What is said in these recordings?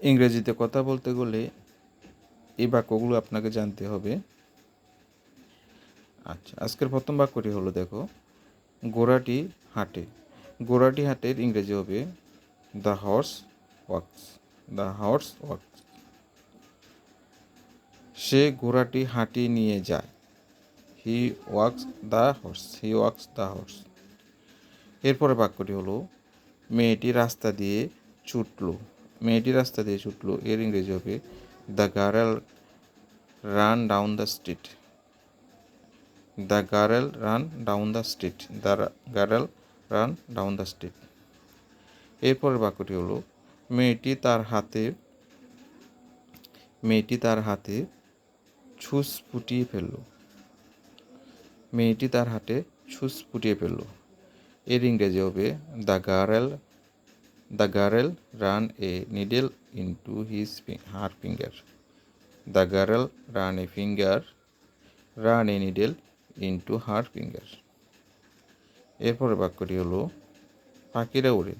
ইংরেজিতে কথা বলতে গেলে এই বাক্যগুলো আপনাকে জানতে হবে। আচ্ছা আজকের প্রথম বাক্যটি হলো দেখো ঘোড়াটি হাঁটে। ঘোড়াটি হাটের ইংরেজি হবে the horse walks the horse walks সে ঘোড়াটি হাঁটি নিয়ে যায়। He walks the horse he walks the horse এরপরে বাক্যটি হলো, মেয়েটি রাস্তা দিয়ে ছুটলো। মেয়েটি রাস্তা দিয়ে ছুটলো। এর ইংরেজি হবে the girl ran down the street the girl ran down the street the girl ran down the street এরপরের বাক্যটি হলো, মেয়েটি তার হাতে, মেয়েটি তার হাতে ছুস ফুটিয়ে ফেলল। মেয়েটি তার হাতে ছুস ফুটিয়ে ফেলল। এর ইংরেজি হবে the girl the girl ran a needle into his her finger the girl ran a finger ran a needle into her finger এরপরে বাক্যটি হলো, পাখিরা উড়ে।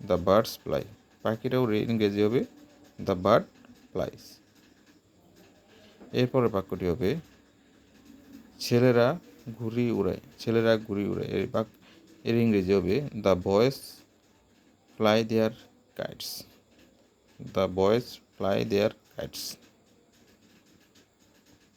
দ্য বার্ডস ফ্লাই পাখিরা উড়ে, ইংরেজি হবে দ্য বার্ড ফ্লাইস এরপরে বাক্যটি হবে, ছেলেরা ঘুড়ি উড়ায়। ছেলেরা ঘুড়ি উড়ায়। এর বাক, এর ইংরেজি হবে the boys fly their kites. The boys fly their kites.